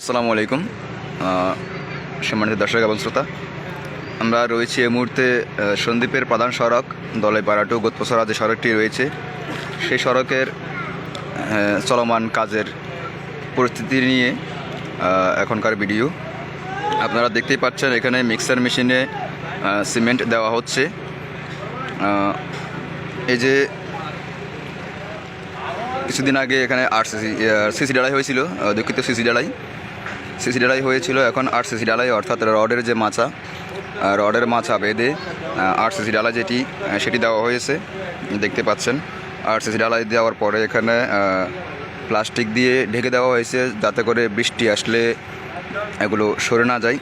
আসসালামু আলাইকুম। সম্মানিত দর্শক এবং শ্রোতা, আমরা রয়েছি এই মুহূর্তে সন্দ্বীপের প্রধান সড়ক দলাইপাড়া টু গোতপসরা যে সড়কটি রয়েছে, সেই সড়কের চলমান কাজের পরিস্থিতি নিয়ে এখনকার ভিডিও। আপনারা দেখতেই পাচ্ছেন, এখানে মিক্সার মেশিনে সিমেন্ট দেওয়া হচ্ছে। এই যে কিছুদিন আগে এখানে আর সিসি সিসি ডালাই হয়েছিল দুঃখিত সিসি ডালাই। সিসি ডালাই হয়েছিল এখন আট সিসি ডালাই অর্থাৎ রডের যে আহ, রডের মাছা বেঁধে আট সিসি ডালাই যেটি সেটি দেওয়া হয়েছে দেখতে পাচ্ছেন। আট সিসি ডালাই দেওয়ার পরে এখানে প্লাস্টিক দিয়ে ঢেকে দেওয়া হয়েছে যাতে করে বৃষ্টি আসলে এগুলো সরে না যায়।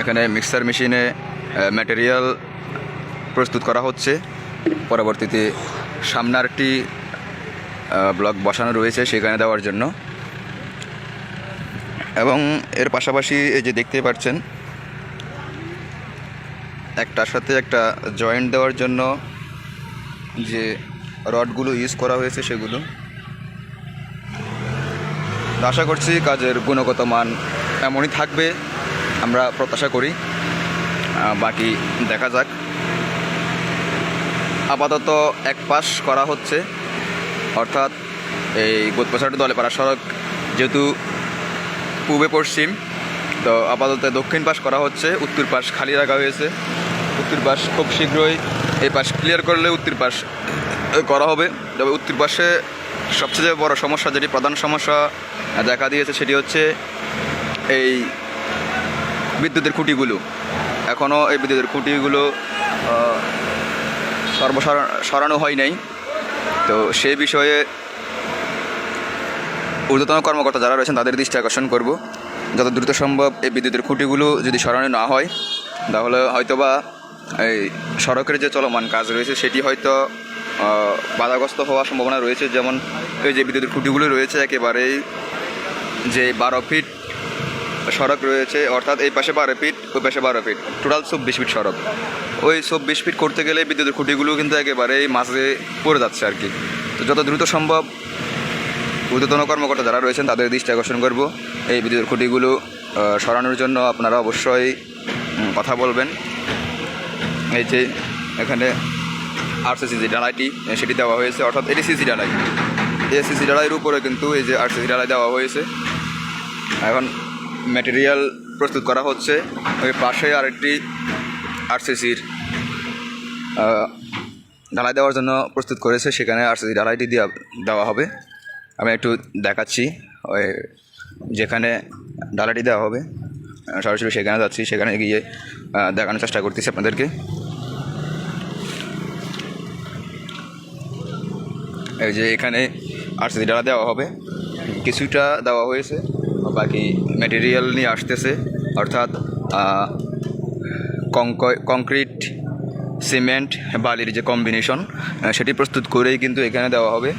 এখানে মিক্সার মেশিনে ম্যাটেরিয়াল প্রস্তুত করা হচ্ছে। পরবর্তীতে সামনে আরেকটি ব্লক বসানো রয়েছে সেখানে দেওয়ার জন্য। এবং এর পাশাপাশি এই যে দেখতে পাচ্ছেন একটার সাথে একটা জয়েন্ট দেওয়ার জন্য যে রডগুলো ইউজ করা হয়েছে সেগুলো। আশা করছি কাজের গুণগত মান এমনই থাকবে, আমরা প্রত্যাশা করি। বাকি দেখা যাক। আপাতত এক পাশ করা হচ্ছে, অর্থাৎ এই গোতপাশাটি দলেপাড়া সড়ক যেহেতু পূবে পশ্চিম। তো আপাতত দক্ষিণ পাশ করা হচ্ছে, উত্তর পাশ খালি রাখা হয়েছে। উত্তর পাশ খুব শীঘ্রই এই পাশ ক্লিয়ার করলে উত্তর পাশ করা হবে। তবে উত্তর পাশে সবচেয়ে বড় সমস্যা, যেটি প্রধান সমস্যা দেখা দিয়েছে, সেটি হচ্ছে এই বিদ্যুতের খুঁটিগুলো। এখনও এই বিদ্যুতের খুঁটিগুলো সর্বসারা, সরানো হয় নাই। তো সেই বিষয়ে ঊর্ধ্বতন কর্মকর্তা যারা রয়েছেন, তাদের দৃষ্টি আকর্ষণ করব। যত দ্রুত সম্ভব এই বিদ্যুতের খুঁটিগুলো যদি সরানো না হয়, তাহলে হয়তোবা এই সড়কের যে চলমান কাজ রয়েছে, সেটি হয়তো বাধাগ্রস্ত হওয়ার সম্ভাবনা রয়েছে। যেমন এই যে বিদ্যুতের খুঁটিগুলো রয়েছে, একেবারেই যে বারো ফিট সড়ক রয়েছে, অর্থাৎ এই পাশে বারো ফিট, ওই পাশে বারো ফিট, টোটাল চব্বিশ ফিট সড়ক। ওই চব্বিশ ফিট করতে গেলে বিদ্যুতের খুঁটিগুলো কিন্তু একেবারেই মাঝে পড়ে যাচ্ছে আর কি। তো যত দ্রুত সম্ভব ঊর্ধ্বতন কর্মকর্তা যারা রয়েছেন, তাদের দৃষ্টি আকর্ষণ করব। এই বিদ্যুতের খুঁটিগুলো সরানোর জন্য আপনারা অবশ্যই কথা বলবেন। এই যে এখানে আরসিসি যে ডালাইটি সেটি দেওয়া হয়েছে। অর্থাৎ এটি সিসি ডালাই এই সিসি ডালাইয়ের উপরে কিন্তু এই যে আরসিসি ডালাই দেওয়া হয়েছে। এখন ম্যাটেরিয়াল প্রস্তুত করা হচ্ছে। ওই পাশে আরেকটি আরসিসির ঢালাই দেওয়ার জন্য প্রস্তুত করেছে। সেখানে আরসিসি ঢালাইটি দেওয়া দেওয়া হবে। আমি একটু দেখাচ্ছি, ওই যেখানে ডালাটি দেওয়া হবে সরাসরি সেখানে যাচ্ছি, সেখানে গিয়ে দেখানোর চেষ্টা করতেছি আপনাদেরকে। এই যে এখানে আরসিসি ডালা দেওয়া হবে, কিছুটা দেওয়া হয়েছে, বাকি ম্যাটেরিয়াল নিয়ে আসতেছে, অর্থাৎ কংক্রিট সিমেন্ট বালির যে কম্বিনেশন সেটি প্রস্তুত করেই কিন্তু এখানে দেওয়া হবে।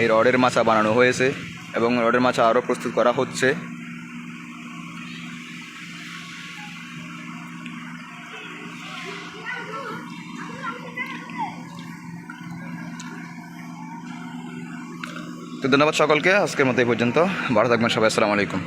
এই রডের মাছা বানানো হয়েছে এবং রডের মাছা আরও প্রস্তুত করা হচ্ছে। তো ধন্যবাদ সকলকে, আজকের মতো এই পর্যন্ত। ভালো থাকবেন সবাই, আসসালামু আলাইকুম।